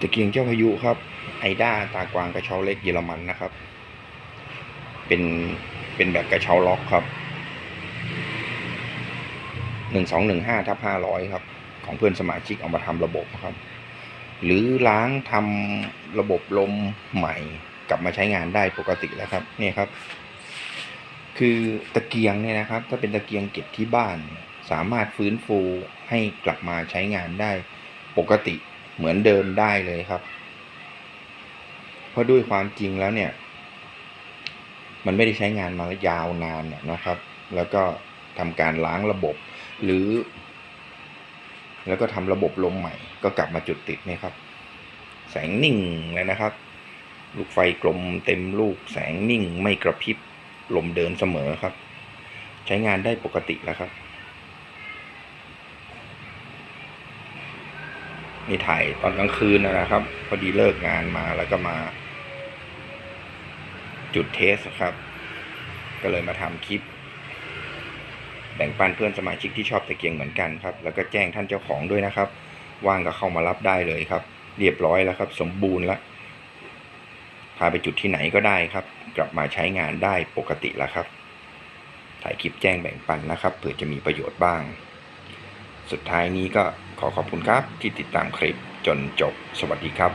ตะเกียงเจ้าพายุครับ ไอด้าตากวางกระเช้าเล็กเยอรมันนะครับ เป็นเป็นแบบกระเช้าล็อกครับหนึ่งสองหนึ่งห้าทับห้าร้อยครับ ของเพื่อนสมาชิกเอามาทำระบบครับ หรือล้างทำระบบลมใหม่กลับมาใช้งานได้ปกติแล้วครับเนี่ยครับ คือตะเกียงเนี่ยนะครับ ถ้าเป็นตะเกียงเก็บที่บ้าน สามารถฟื้นฟูให้กลับมาใช้งานได้ปกติ เหมือนเดิมได้เลยครับ เพราะด้วยความจริงแล้วเนี่ย มันไม่ได้ใช้งานมายาวนานนะนะครับ แล้วก็ทำการล้างระบบหรือ แล้วก็ทำระบบลมใหม่ ก็กลับมาจุดติดนี่ครับ แสงนิ่งเลยนะครับ ลูกไฟกลมเต็มลูกแสงนิ่งไม่กระพริบลมเดินเสมอครับ ใช้งานได้ปกติแล้วครับ นี่ถ่ายตอนกลางคืนนะครับ พอดีเลิกงานมาแล้วก็มา จุดเทสครับ ก็เลยมาทำคลิป แบ่งปันเพื่อนสมาชิกที่ชอบตะเกียงเหมือนกันครับ แล้วก็แจ้งท่านเจ้าของด้วยนะครับ ว่างก็เข้ามารับได้เลยครับ เรียบร้อยแล้วครับ สมบูรณ์แล้วพาไปจุดที่ไหนก็ได้ครับ กลับมาใช้งานได้ปกติแล้วครับ ถ่ายคลิปแจ้งแบ่งปันนะครับเผื่อจะมีประโยชน์บ้าง สุดท้ายนี้ก็ ขอขอบคุณครับที่ติดตามคลิปจนจบสวัสดีครับ